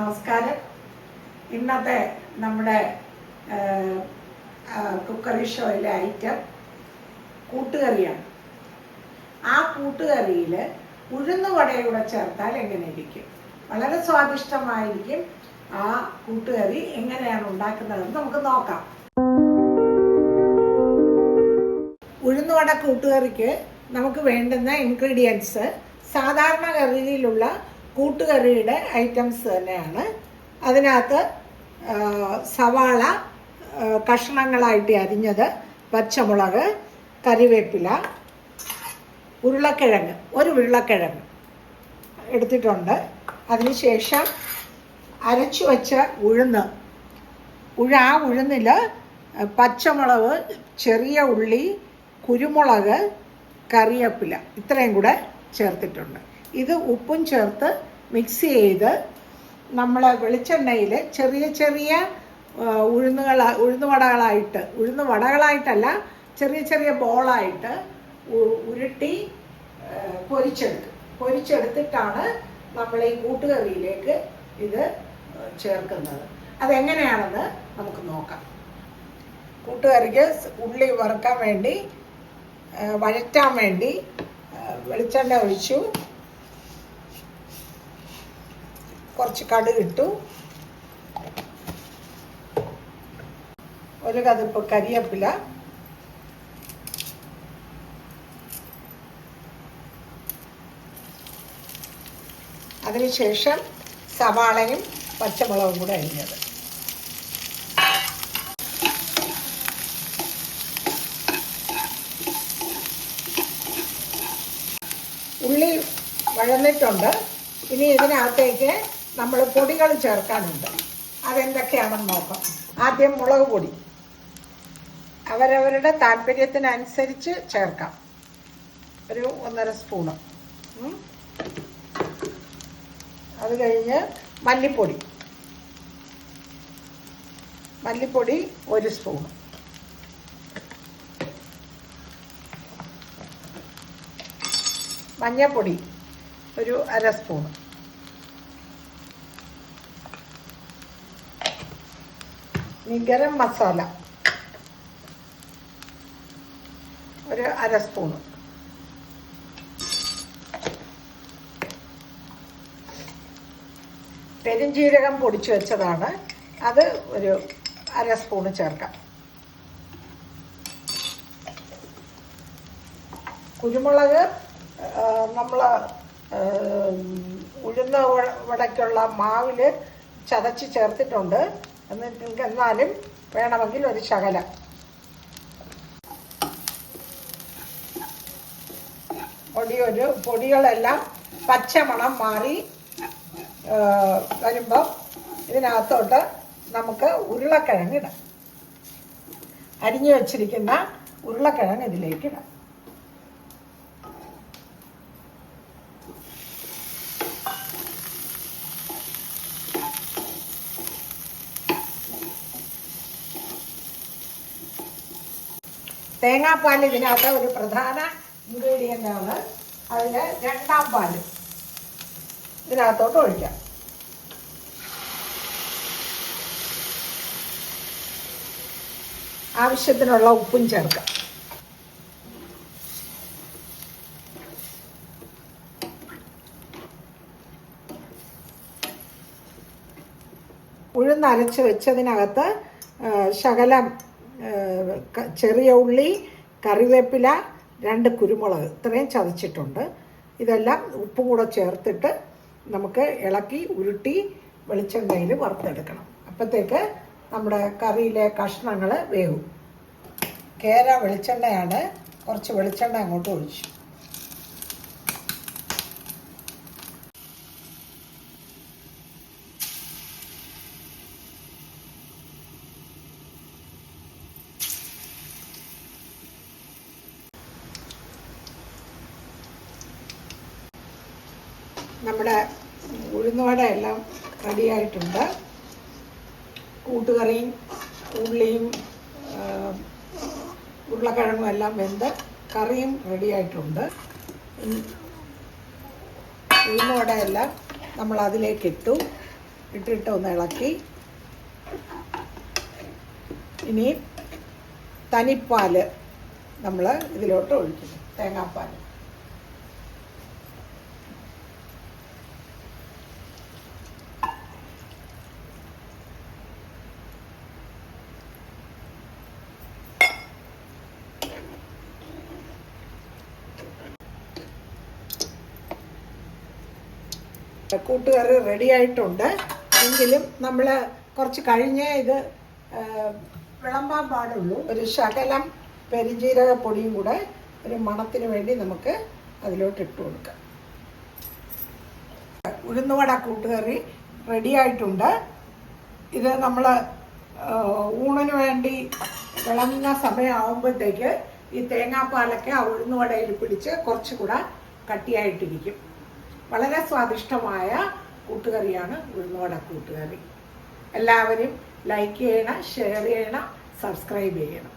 നമസ്കാരം. ഇന്നത്തെ നമ്മുടെ കുക്കറി ഷോയിലെ ഐറ്റം കൂട്ടുകറിയാണ്. ആ കൂട്ടുകറിയിൽ ഉഴുന്ന് വടയൂടെ ചേർത്താൽ എങ്ങനെ ഇരിക്കും? വളരെ സ്വാദിഷ്ടമായിരിക്കും ആ കൂട്ടുകറി എങ്ങനെയാണ് ഉണ്ടാക്കുന്നതെന്ന് നമുക്ക് നോക്കാം. ഉഴുന്നുവട കൂട്ടുകറിക്ക് നമുക്ക് വേണ്ടുന്ന ഇൻഗ്രീഡിയൻസ് സാധാരണ കറിയിലുള്ള കൂട്ടുകറിയുടെ ഐറ്റംസ് തന്നെയാണ്. അതിനകത്ത് സവാള കഷ്ണങ്ങളായിട്ട് അരിഞ്ഞത് പച്ചമുളക് കറിവേപ്പില ഉരുളക്കിഴങ്ങ് ഒരു ഉരുളക്കിഴങ്ങ് എടുത്തിട്ടുണ്ട്. അതിനുശേഷം അരച്ചു വച്ച ഉഴുന്ന്. ഉഴ ആ ഉഴുന്നിൽ പച്ചമുളക് ചെറിയ ഉള്ളി കുരുമുളക് കറിവേപ്പില ഇത്രയും കൂടെ ചേർത്തിട്ടുണ്ട്. ഇത് ഉപ്പും ചേർത്ത് മിക്സ് ചെയ്ത് നമ്മൾ വെളിച്ചെണ്ണയിൽ ചെറിയ ചെറിയ ഉഴുന്നുകൾ ഉഴുന്ന് വടകളായിട്ട് ഉഴുന്ന് വടകളായിട്ടല്ല ചെറിയ ചെറിയ ബോളായിട്ട് ഉരുട്ടി പൊരിച്ചെടുക്കും. പൊരിച്ചെടുത്തിട്ടാണ് നമ്മൾ ഈ കൂട്ടുകറിയിലേക്ക് ഇത് ചേർക്കുന്നത്. അതെങ്ങനെയാണെന്ന് നമുക്ക് നോക്കാം. കൂട്ടുകറിക്ക് ഉള്ളി വറുക്കാൻ വേണ്ടി വഴറ്റാൻ വേണ്ടി വെളിച്ചെണ്ണ ഒഴിച്ചു. കുറച്ച് കടുക് ഇട്ടു. ഒരു കതിപ്പ് കരിയപ്പില. അതിനുശേഷം സവാളയും പച്ചമുളകും കൂടെ അരിഞ്ഞത്. ഉള്ളി വഴന്നിട്ടുണ്ട്. ഇനി ഇതിനകത്തേക്ക് നമ്മൾ പൊടികൾ ചേർക്കാനുണ്ട്. അതെന്തൊക്കെയാണെന്ന് നോക്കാം. ആദ്യം മുളക് പൊടി. അവരവരുടെ താല്പര്യത്തിനനുസരിച്ച് ചേർക്കാം. ഒരു ഒന്നര സ്പൂണ്. അത് കഴിഞ്ഞ് മല്ലിപ്പൊടി. മല്ലിപ്പൊടി ഒരു സ്പൂണ്. മഞ്ഞൾപ്പൊടി ഒരു അര സ്പൂൺ ഇനി ഗരം മസാല. ഒരു അര സ്പൂൺ പെരുംജീരകം പൊടിച്ചു വെച്ചതാണ്. അത് ഒരു അര സ്പൂണ് ചേർക്കാം. കുരുമുളക് നമ്മൾ ഉഴുന്ന വടയ്ക്കുള്ള മാവിൽ ചതച്ച് ചേർത്തിട്ടുണ്ട്. എന്നാലും വേണമെങ്കിൽ ഒരു ശകലം. പൊടിയൊരു പൊടികളെല്ലാം പച്ചമണം മാറി വരുമ്പോൾ വരുമ്പം ഇതിനകത്തോട്ട് നമുക്ക് ഉരുളക്കിഴങ്ങ് ഇടാം. അരിഞ്ഞു വച്ചിരിക്കുന്ന ഉരുളക്കിഴങ്ങ് ഇതിലേക്ക് തേങ്ങാപ്പാൽ ഇതിനകത്ത് ഒരു പ്രധാന ഇൻഗ്രീഡിയന്റ് ആണ്. അതിൽ രണ്ടാം പാൽ ഇതിനകത്തോട്ട് ഒഴിക്കാം. ആവശ്യത്തിനുള്ള ഉപ്പും ചേർക്കാം. ഉഴുന്നരച്ച് വെച്ചതിനകത്ത് ശകലം ചെറിയ ഉള്ളി കറിവേപ്പില രണ്ട് കുരുമുളക് ഇത്രയും ചതച്ചിട്ടുണ്ട്. ഇതെല്ലാം ഉപ്പും കൂടെ ചേർത്തിട്ട് നമുക്ക് ഇളക്കി ഉരുട്ടി വെളിച്ചെണ്ണയിൽ വറുത്തെടുക്കണം. അപ്പോഴത്തേക്ക് നമ്മുടെ കറിയിലെ കഷ്ണങ്ങൾ വേവും. കേര വെളിച്ചെണ്ണയാണ്. കുറച്ച് വെളിച്ചെണ്ണ അങ്ങോട്ട് ഒഴിച്ചു. നമ്മുടെ ഉഴുന്നുവട എല്ലാം റെഡിയായിട്ടുണ്ട് കൂട്ടുകറിയും ഉള്ളിയും ഉരുളക്കിഴങ്ങും എല്ലാം വെന്ത് കറിയും റെഡിയായിട്ടുണ്ട് ഉഴുന്നുവട എല്ലാം നമ്മൾ അതിലേക്ക് ഇട്ടു ഇട്ടിട്ട് ഒന്ന് ഇളക്കി. ഇനി തനിപ്പാൽ നമ്മൾ ഇതിലോട്ട് ഒഴിക്കുന്നു. തേങ്ങാപ്പാൽ കൂട്ടുകറി റെഡി ആയിട്ടുണ്ട്. എങ്കിലും നമ്മൾ കുറച്ച് കഴിഞ്ഞേ ഇത് വിളമ്പാൻ പാടുള്ളൂ. ഒരു ശകലം പെരിഞ്ജീരക പൊടിയും കൂടെ ഒരു മണത്തിന് വേണ്ടി നമുക്ക് അതിലോട്ട് ഇട്ട് കൊടുക്കാം. ഉഴുന്നുവട കൂട്ടുകറി റെഡി ആയിട്ടുണ്ട്. ഇത് നമ്മൾ ഊണിന് വേണ്ടി വിളങ്ങുന്ന സമയമാകുമ്പോഴത്തേക്ക് ഈ തേങ്ങാപ്പാലൊക്കെ ആ ഉഴുന്നുവടയിൽ പിടിച്ച് കുറച്ചുകൂടെ കട്ടിയായിട്ടിരിക്കും. വളരെ സ്വാദിഷ്ടമായ കൂട്ടുകറിയാണ് ഉഴുന്നുവട കൂട്ടുകറി. എല്ലാവരും ലൈക്ക് ചെയ്യണം ഷെയർ ചെയ്യണം സബ്സ്ക്രൈബ് ചെയ്യണം.